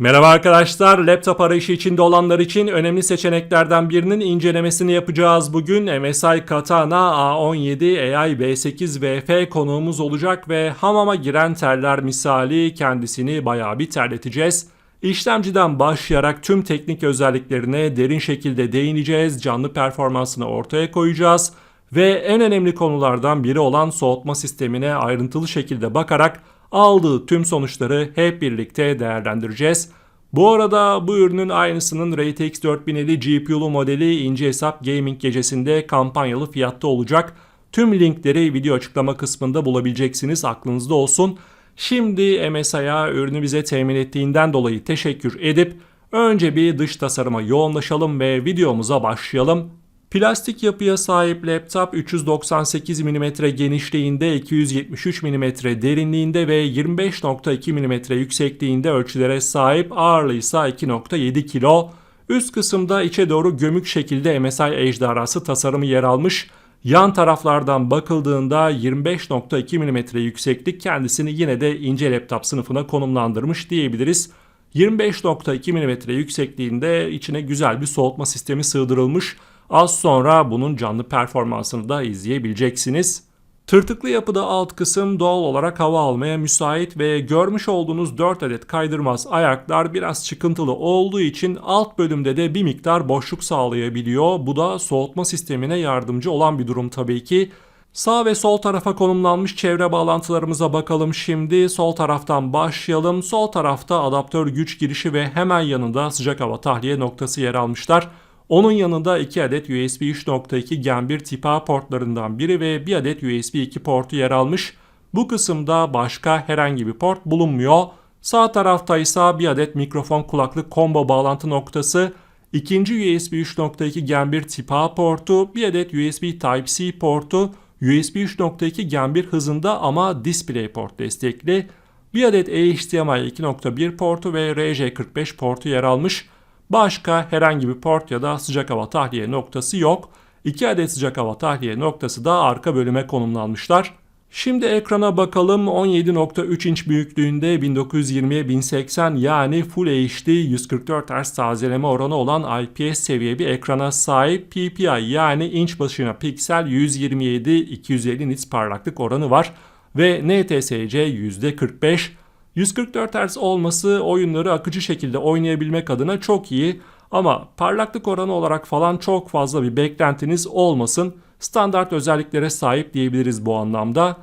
Merhaba arkadaşlar, laptop arayışı içinde olanlar için önemli seçeneklerden birinin incelemesini yapacağız bugün. MSI Katana A17 AI B8 VF konuğumuz olacak ve hamama giren terler misali kendisini bayağı bir terleteceğiz. İşlemciden başlayarak tüm teknik özelliklerine derin şekilde değineceğiz, canlı performansını ortaya koyacağız ve en önemli konulardan biri olan soğutma sistemine ayrıntılı şekilde bakarak aldığı tüm sonuçları hep birlikte değerlendireceğiz. Bu arada bu ürünün aynısının RTX 4050 GPU'lu modeli ince hesap gaming gecesinde kampanyalı fiyatta olacak. Tüm linkleri video açıklama kısmında bulabileceksiniz aklınızda olsun. Şimdi MSI'ya ürünü bize temin ettiğinden dolayı teşekkür edip önce bir dış tasarıma yoğunlaşalım ve videomuza başlayalım. Plastik yapıya sahip laptop 398 mm genişliğinde, 273 mm derinliğinde ve 25.2 mm yüksekliğinde ölçülere sahip ağırlığı ise 2.7 kilo. Üst kısımda içe doğru gömük şekilde MSI ejderhası tasarımı yer almış. Yan taraflardan bakıldığında 25.2 mm yükseklik kendisini yine de ince laptop sınıfına konumlandırmış diyebiliriz. 25.2 mm yüksekliğinde içine güzel bir soğutma sistemi sığdırılmış. Az sonra bunun canlı performansını da izleyebileceksiniz. Tırtıklı yapıda alt kısım doğal olarak hava almaya müsait ve görmüş olduğunuz 4 adet kaydırmaz ayaklar biraz çıkıntılı olduğu için alt bölümde de bir miktar boşluk sağlayabiliyor. Bu da soğutma sistemine yardımcı olan bir durum tabii ki. Sağ ve sol tarafa konumlanmış çevre bağlantılarımıza bakalım şimdi. Sol taraftan başlayalım. Sol tarafta adaptör güç girişi ve hemen yanında sıcak hava tahliye noktası yer almışlar. Onun yanında 2 adet USB 3.2 Gen 1 tip A portlarından biri ve 1 adet USB 2 portu yer almış. Bu kısımda başka herhangi bir port bulunmuyor. Sağ tarafta ise bir adet mikrofon kulaklık combo bağlantı noktası, ikinci USB 3.2 Gen 1 tip A portu, bir adet USB Type-C portu, USB 3.2 Gen 1 hızında ama DisplayPort destekli, bir adet HDMI 2.1 portu ve RJ45 portu yer almış. Başka herhangi bir port ya da sıcak hava tahliye noktası yok. 2 adet sıcak hava tahliye noktası da arka bölüme konumlanmışlar. Şimdi ekrana bakalım 17.3 inç büyüklüğünde 1920'ye 1080 yani Full HD 144 Hz tazeleme oranı olan IPS seviye bir ekrana sahip PPI yani inç başına piksel 127-250 nits parlaklık oranı var ve NTSC %45 144 Hz olması oyunları akıcı şekilde oynayabilmek adına çok iyi ama parlaklık oranı olarak falan çok fazla bir beklentiniz olmasın. Standart özelliklere sahip diyebiliriz bu anlamda.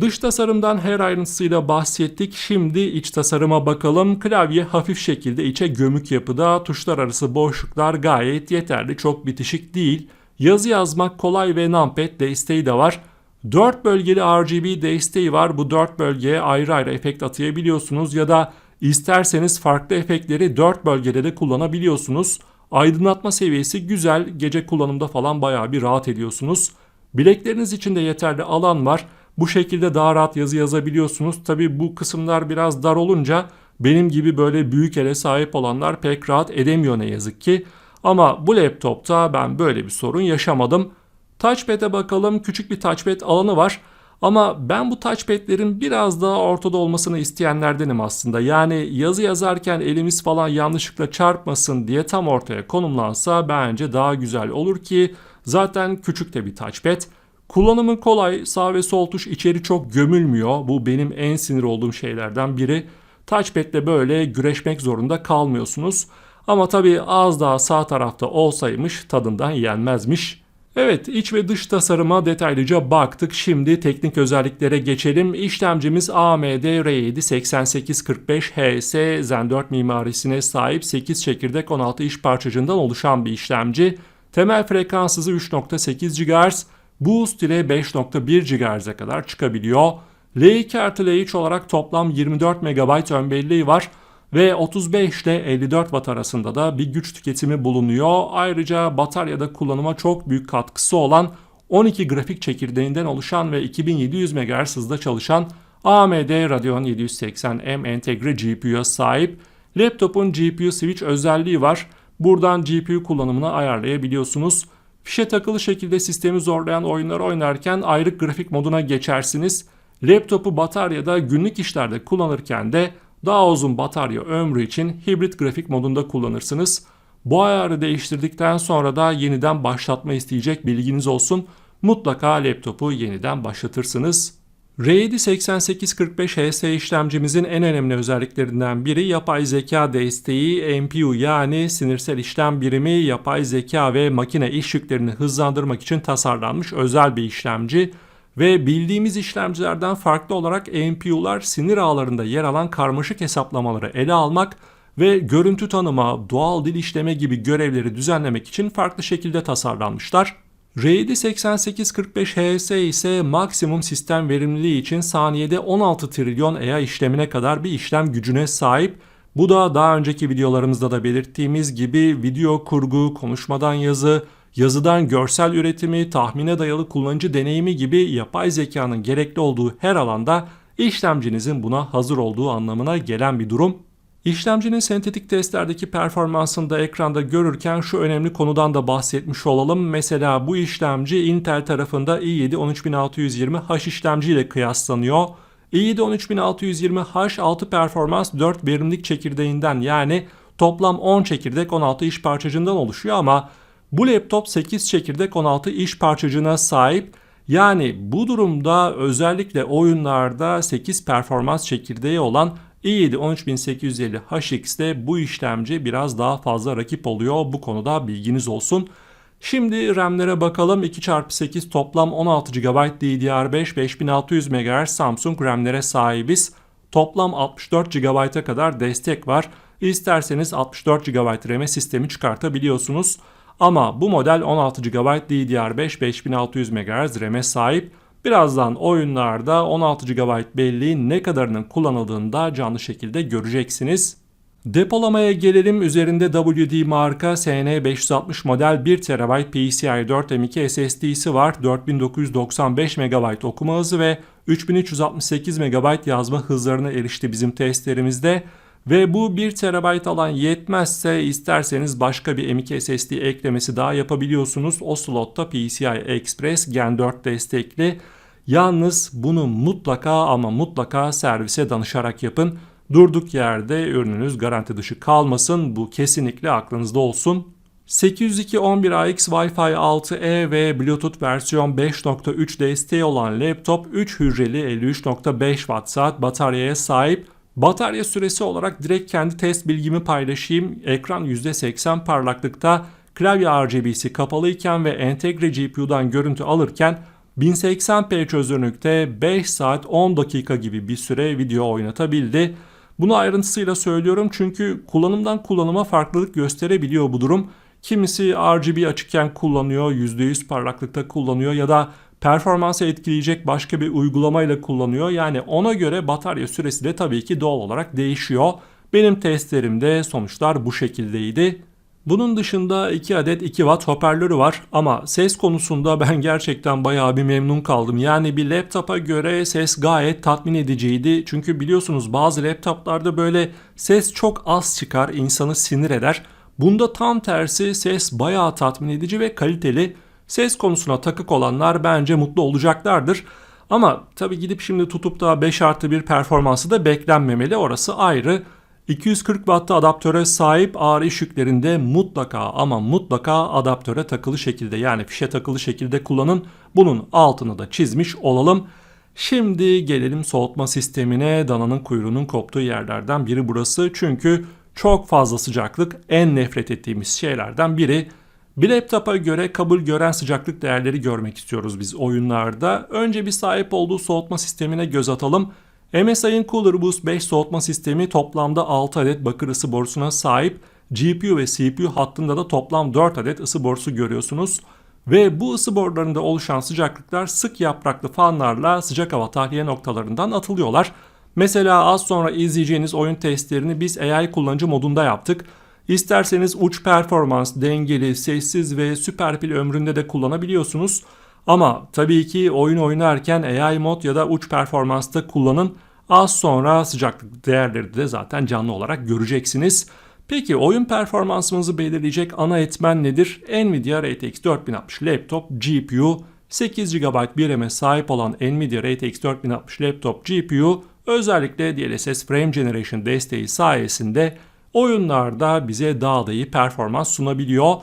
Dış tasarımdan her ayrıntısıyla bahsettik. Şimdi iç tasarıma bakalım. Klavye hafif şekilde içe gömük yapıda. Tuşlar arası boşluklar gayet yeterli. Çok bitişik değil. Yazı yazmak kolay ve numpad desteği de var. 4 bölgeli RGB desteği var. Bu 4 bölgeye ayrı ayrı efekt atayabiliyorsunuz ya da isterseniz farklı efektleri 4 bölgede de kullanabiliyorsunuz. Aydınlatma seviyesi güzel. Gece kullanımda falan bayağı bir rahat ediyorsunuz. Bilekleriniz için de yeterli alan var. Bu şekilde daha rahat yazı yazabiliyorsunuz. Tabi bu kısımlar biraz dar olunca benim gibi böyle büyük ele sahip olanlar pek rahat edemiyor ne yazık ki. Ama bu laptopta ben böyle bir sorun yaşamadım. Touchpad'e bakalım. Küçük bir touchpad alanı var. Ama ben bu touchpad'lerin biraz daha ortada olmasını isteyenlerdenim aslında. Yani yazı yazarken elimiz falan yanlışlıkla çarpmasın diye tam ortaya konumlansa bence daha güzel olur ki zaten küçük de bir touchpad. Kullanımı kolay, sağ ve sol tuş içeri çok gömülmüyor. Bu benim en sinir olduğum şeylerden biri. Touchpad'le böyle güreşmek zorunda kalmıyorsunuz. Ama tabii az daha sağ tarafta olsaymış tadından yenmezmiş. Evet iç ve dış tasarıma detaylıca baktık. Şimdi teknik özelliklere geçelim. İşlemcimiz AMD R7 8845HS Zen 4 mimarisine sahip 8 çekirdek 16 iş parçacığından oluşan bir işlemci. Temel frekans hızı 3.8 GHz, boost ile 5.1 GHz'e kadar çıkabiliyor. L2 artı L3 olarak toplam 24 MB ön belleği var ve 35 ile 54 Watt arasında da bir güç tüketimi bulunuyor. Ayrıca bataryada kullanıma çok büyük katkısı olan 12 grafik çekirdeğinden oluşan ve 2700 MHz hızda çalışan AMD Radeon 780M entegre GPU'ya sahip. Laptopun GPU switch özelliği var. Buradan GPU kullanımını ayarlayabiliyorsunuz. Fişe takılı şekilde sistemi zorlayan oyunlar oynarken ayrık grafik moduna geçersiniz. Laptopu bataryada günlük işlerde kullanırken de daha uzun batarya ömrü için hibrit grafik modunda kullanırsınız. Bu ayarı değiştirdikten sonra da yeniden başlatma isteyecek bilginiz olsun. Mutlaka laptopu yeniden başlatırsınız. R7 8845 HS işlemcimizin en önemli özelliklerinden biri yapay zeka desteği NPU yani sinirsel işlem birimi yapay zeka ve makine iş yüklerini hızlandırmak için tasarlanmış özel bir işlemci ve bildiğimiz işlemcilerden farklı olarak NPU'lar sinir ağlarında yer alan karmaşık hesaplamaları ele almak ve görüntü tanıma, doğal dil işleme gibi görevleri düzenlemek için farklı şekilde tasarlanmışlar. R7 8845 HS ise maksimum sistem verimliliği için saniyede 16 trilyon EA işlemine kadar bir işlem gücüne sahip. Bu da daha önceki videolarımızda da belirttiğimiz gibi video kurgu, konuşmadan yazı, yazıdan görsel üretimi, tahmine dayalı kullanıcı deneyimi gibi yapay zekanın gerekli olduğu her alanda işlemcinizin buna hazır olduğu anlamına gelen bir durum. İşlemcinin sentetik testlerdeki performansını da ekranda görürken şu önemli konudan da bahsetmiş olalım. Mesela bu işlemci Intel tarafında i7 13620H işlemciyle kıyaslanıyor. i7 13620H 6 performans 4 verimlilik çekirdeğinden yani toplam 10 çekirdek 16 iş parçacığından oluşuyor ama bu laptop 8 çekirdek 16 iş parçacığına sahip. Yani bu durumda özellikle oyunlarda 8 performans çekirdeği olan i7 13850 HX'de bu işlemci biraz daha fazla rakip oluyor. Bu konuda bilginiz olsun. Şimdi RAM'lere bakalım. 2x8 toplam 16 GB DDR5 5600 MHz Samsung RAM'lere sahibiz. Toplam 64 GB'a kadar destek var. İsterseniz 64 GB RAM sistemi çıkartabiliyorsunuz. Ama bu model 16 GB DDR5 5600 MHz RAM'e sahip. Birazdan oyunlarda 16 GB belleğin ne kadarının kullanıldığını da canlı şekilde göreceksiniz. Depolamaya gelelim. Üzerinde WD marka SN560 model 1 TB PCIe 4 M2 SSD'si var. 4995 MB okuma hızı ve 3368 MB yazma hızlarına erişti bizim testlerimizde. Ve bu 1 TB alan yetmezse isterseniz başka bir M2 SSD eklemesi daha yapabiliyorsunuz. O slotta PCI Express Gen 4 destekli. Yalnız bunu mutlaka ama mutlaka servise danışarak yapın. Durduk yerde ürününüz garanti dışı kalmasın. Bu kesinlikle aklınızda olsun. 802.11ax Wi-Fi 6E ve Bluetooth versiyon 5.3 desteği olan laptop 3 hücreli 53.5 Watt saat bataryaya sahip. Batarya süresi olarak direkt kendi test bilgimi paylaşayım. Ekran %80 parlaklıkta, klavye RGB'si kapalıyken ve entegre GPU'dan görüntü alırken 1080p çözünürlükte 5 saat 10 dakika gibi bir süre video oynatabildi. Bunu ayrıntısıyla söylüyorum çünkü kullanımdan kullanıma farklılık gösterebiliyor bu durum. Kimisi RGB açıkken kullanıyor, %100 parlaklıkta kullanıyor ya da performansı etkileyecek başka bir uygulamayla kullanıyor. Yani ona göre batarya süresi de tabii ki doğal olarak değişiyor. Benim testlerimde sonuçlar bu şekildeydi. Bunun dışında 2 adet 2 watt hoparlörü var ama ses konusunda ben gerçekten bayağı bir memnun kaldım. Yani bir laptopa göre ses gayet tatmin ediciydi. Çünkü biliyorsunuz bazı laptoplarda böyle ses çok az çıkar, insanı sinir eder. Bunda tam tersi ses bayağı tatmin edici ve kaliteli. Ses konusuna takık olanlar bence mutlu olacaklardır. Ama tabi gidip şimdi tutup da 5 artı 1 performansı da beklenmemeli orası ayrı. 240 Watt'ta adaptöre sahip ağır iş yüklerinde mutlaka ama mutlaka adaptöre takılı şekilde yani fişe takılı şekilde kullanın. Bunun altını da çizmiş olalım. Şimdi gelelim soğutma sistemine. Dananın kuyruğunun koptuğu yerlerden biri burası. Çünkü çok fazla sıcaklık en nefret ettiğimiz şeylerden biri. Bir laptopa göre kabul gören sıcaklık değerleri görmek istiyoruz biz oyunlarda. Önce bir sahip olduğu soğutma sistemine göz atalım. MSI'ın Cooler Boost 5 soğutma sistemi toplamda 6 adet bakır ısı borusuna sahip. GPU ve CPU hattında da toplam 4 adet ısı borusu görüyorsunuz. Ve bu ısı borularında oluşan sıcaklıklar sık yapraklı fanlarla sıcak hava tahliye noktalarından atılıyorlar. Mesela az sonra izleyeceğiniz oyun testlerini biz AI kullanıcı modunda yaptık. İsterseniz uç performans, dengeli, sessiz ve süper pil ömründe de kullanabiliyorsunuz. Ama tabii ki oyun oynarken AI mod ya da uç performansta kullanın. Az sonra sıcaklık değerleri de zaten canlı olarak göreceksiniz. Peki oyun performansımızı belirleyecek ana etmen nedir? Nvidia RTX 4060 laptop GPU 8 GB bir RAM'e sahip olan Nvidia RTX 4060 laptop GPU Özellikle DLSS Frame Generation desteği sayesinde oyunlarda bize daha da performans sunabiliyor.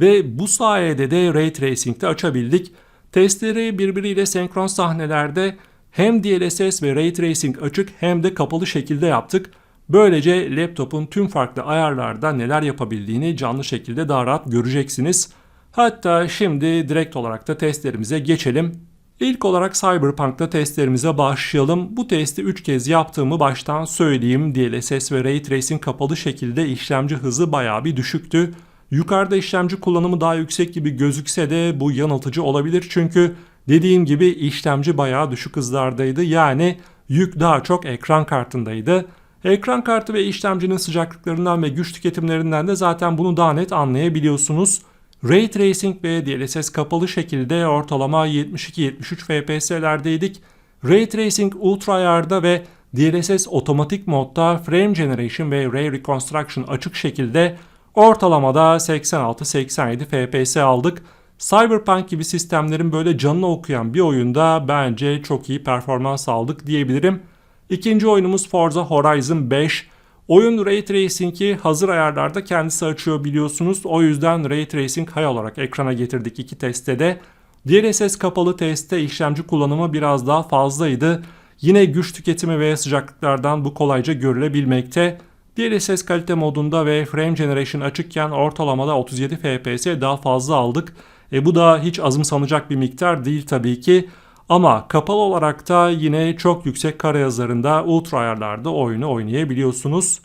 Ve bu sayede de Ray Tracing'de açabildik. Testleri birbiriyle senkron sahnelerde hem DLSS ve Ray Tracing açık hem de kapalı şekilde yaptık. Böylece laptopun tüm farklı ayarlarda neler yapabildiğini canlı şekilde daha rahat göreceksiniz. Hatta şimdi direkt olarak da testlerimize geçelim. İlk olarak Cyberpunk'ta testlerimize başlayalım. Bu testi 3 kez yaptığımı baştan söyleyeyim. DLSS ve Ray Tracing kapalı şekilde işlemci hızı bayağı bir düşüktü. Yukarıda işlemci kullanımı daha yüksek gibi gözükse de bu yanıltıcı olabilir. Çünkü dediğim gibi işlemci bayağı düşük hızlardaydı. Yani yük daha çok ekran kartındaydı. Ekran kartı ve işlemcinin sıcaklıklarından ve güç tüketimlerinden de zaten bunu daha net anlayabiliyorsunuz. Ray Tracing ve DLSS kapalı şekilde ortalama 72-73 FPS'lerdeydik. Ray Tracing Ultra ayarda ve DLSS otomatik modda Frame Generation ve Ray Reconstruction açık şekilde ortalamada 86-87 FPS aldık. Cyberpunk gibi sistemlerin böyle canını okuyan bir oyunda bence çok iyi performans aldık diyebilirim. İkinci oyunumuz Forza Horizon 5. Oyun Ray Tracing'i hazır ayarlarda kendisi açıyor biliyorsunuz. O yüzden Ray Tracing High olarak ekrana getirdik iki testte de. DLSS kapalı testte işlemci kullanımı biraz daha fazlaydı. Yine güç tüketimi ve sıcaklıklardan bu kolayca görülebilmekte. DLSS kalite modunda ve Frame Generation açıkken ortalamada 37 FPS daha fazla aldık. E bu da hiç azımsanacak bir miktar değil tabii ki. Ama kapalı olarak da yine çok yüksek kare yazarında ultra ayarlarda oyunu oynayabiliyorsunuz.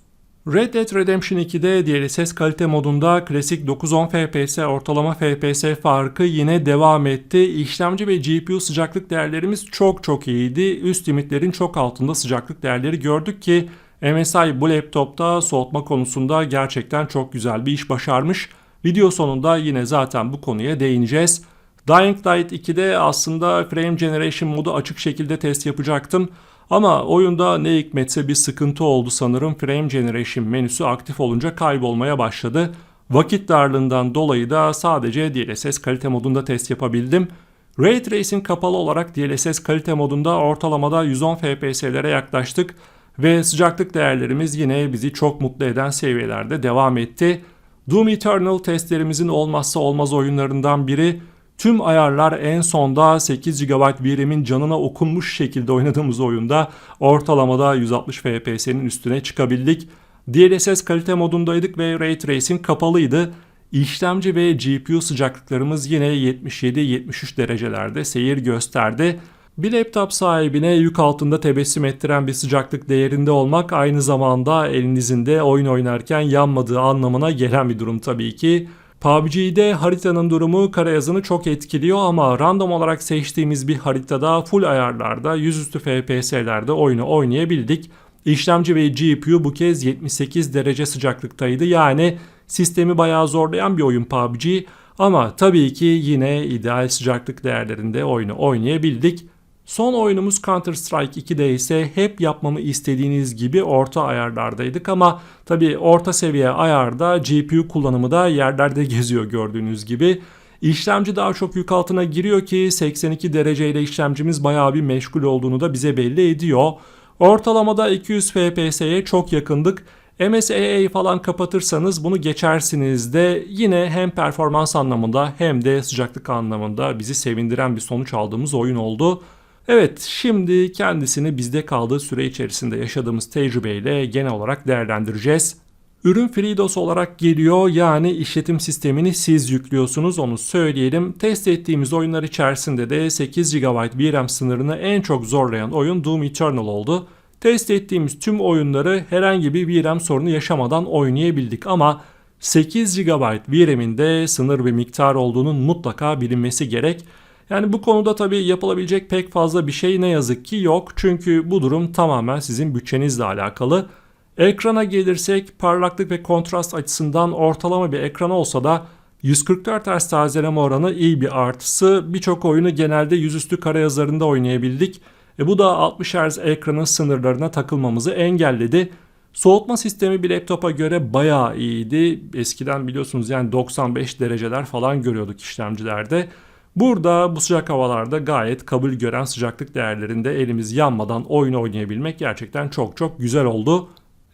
Red Dead Redemption 2'de DLSS kalite modunda klasik 910 FPS ortalama FPS farkı yine devam etti. İşlemci ve GPU sıcaklık değerlerimiz çok çok iyiydi. Üst limitlerin çok altında sıcaklık değerleri gördük ki MSI bu laptopta soğutma konusunda gerçekten çok güzel bir iş başarmış. Video sonunda yine zaten bu konuya değineceğiz. Dying Light 2'de aslında Frame Generation modu açık şekilde test yapacaktım. Ama oyunda ne hikmetse bir sıkıntı oldu sanırım. Frame Generation menüsü aktif olunca kaybolmaya başladı. Vakit darlığından dolayı da sadece DLSS kalite modunda test yapabildim. Ray Tracing kapalı olarak DLSS kalite modunda ortalamada 110 FPS'lere yaklaştık ve sıcaklık değerlerimiz yine bizi çok mutlu eden seviyelerde devam etti. Doom Eternal testlerimizin olmazsa olmaz oyunlarından biri. Tüm ayarlar en sonda 8 GB VRAM'in canına okunmuş şekilde oynadığımız oyunda ortalamada 160 FPS'nin üstüne çıkabildik. DLSS kalite modundaydık ve Ray Tracing kapalıydı. İşlemci ve GPU sıcaklıklarımız yine 77-73 derecelerde seyir gösterdi. Bir laptop sahibine yük altında tebessüm ettiren bir sıcaklık değerinde olmak aynı zamanda elinizin de oyun oynarken yanmadığı anlamına gelen bir durum tabii ki. PUBG'de haritanın durumu karayazını çok etkiliyor ama random olarak seçtiğimiz bir haritada full ayarlarda yüzüstü FPS'lerde oyunu oynayabildik. İşlemci ve GPU bu kez 78 derece sıcaklıktaydı yani sistemi bayağı zorlayan bir oyun PUBG ama tabii ki yine ideal sıcaklık değerlerinde oyunu oynayabildik. Son oyunumuz Counter Strike 2'de ise hep yapmamı istediğiniz gibi orta ayarlardaydık ama tabi orta seviye ayarda GPU kullanımı da yerlerde geziyor gördüğünüz gibi. İşlemci daha çok yük altına giriyor ki 82 dereceyle işlemcimiz bayağı bir meşgul olduğunu da bize belli ediyor. Ortalamada 200 FPS'ye çok yakındık. MSAA falan kapatırsanız bunu geçersiniz de yine hem performans anlamında hem de sıcaklık anlamında bizi sevindiren bir sonuç aldığımız oyun oldu. Evet şimdi kendisini bizde kaldığı süre içerisinde yaşadığımız tecrübeyle genel olarak değerlendireceğiz. Ürün FreeDOS olarak geliyor yani işletim sistemini siz yüklüyorsunuz onu söyleyelim. Test ettiğimiz oyunlar içerisinde de 8 GB VRAM sınırını en çok zorlayan oyun Doom Eternal oldu. Test ettiğimiz tüm oyunları herhangi bir VRAM sorunu yaşamadan oynayabildik ama 8 GB VRAM'in de sınır bir miktar olduğunun mutlaka bilinmesi gerek. Yani bu konuda tabii yapılabilecek pek fazla bir şey ne yazık ki yok. Çünkü bu durum tamamen sizin bütçenizle alakalı. Ekrana gelirsek parlaklık ve kontrast açısından ortalama bir ekran olsa da 144 Hz tazeleme oranı iyi bir artısı. Birçok oyunu genelde yüzüstü kare yazarında oynayabildik. E bu da 60 Hz ekranın sınırlarına takılmamızı engelledi. Soğutma sistemi bir laptopa göre bayağı iyiydi. Eskiden biliyorsunuz yani 95 dereceler falan görüyorduk işlemcilerde. Burada bu sıcak havalarda gayet kabul gören sıcaklık değerlerinde elimiz yanmadan oyun oynayabilmek gerçekten çok çok güzel oldu.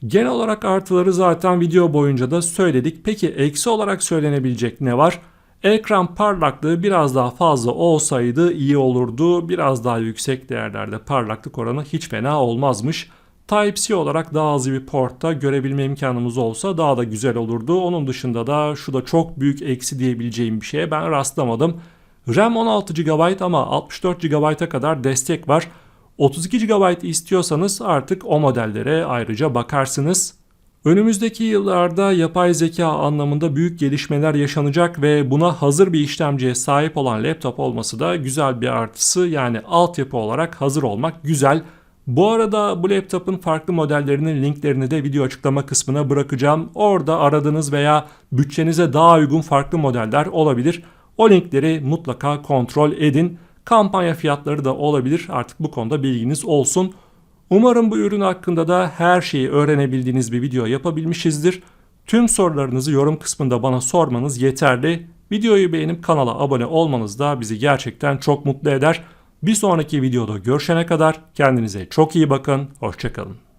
Genel olarak artıları zaten video boyunca da söyledik. Peki eksi olarak söylenebilecek ne var? Ekran parlaklığı biraz daha fazla olsaydı iyi olurdu. Biraz daha yüksek değerlerde parlaklık oranı hiç fena olmazmış. Type-C olarak daha az bir portta görebilme imkanımız olsa daha da güzel olurdu. Onun dışında da şu da çok büyük eksi diyebileceğim bir şeye ben rastlamadım. RAM 16 GB ama 64 GB'a kadar destek var. 32 GB istiyorsanız artık o modellere ayrıca bakarsınız. Önümüzdeki yıllarda yapay zeka anlamında büyük gelişmeler yaşanacak ve buna hazır bir işlemciye sahip olan laptop olması da güzel bir artısı. Yani altyapı olarak hazır olmak güzel. Bu arada bu laptopun farklı modellerinin linklerini de video açıklama kısmına bırakacağım. Orada aradığınız veya bütçenize daha uygun farklı modeller olabilir. O linkleri mutlaka kontrol edin. Kampanya fiyatları da olabilir. Artık bu konuda bilginiz olsun. Umarım bu ürün hakkında da her şeyi öğrenebildiğiniz bir video yapabilmişizdir. Tüm sorularınızı yorum kısmında bana sormanız yeterli. Videoyu beğenip kanala abone olmanız da bizi gerçekten çok mutlu eder. Bir sonraki videoda görüşene kadar kendinize çok iyi bakın. Hoşçakalın.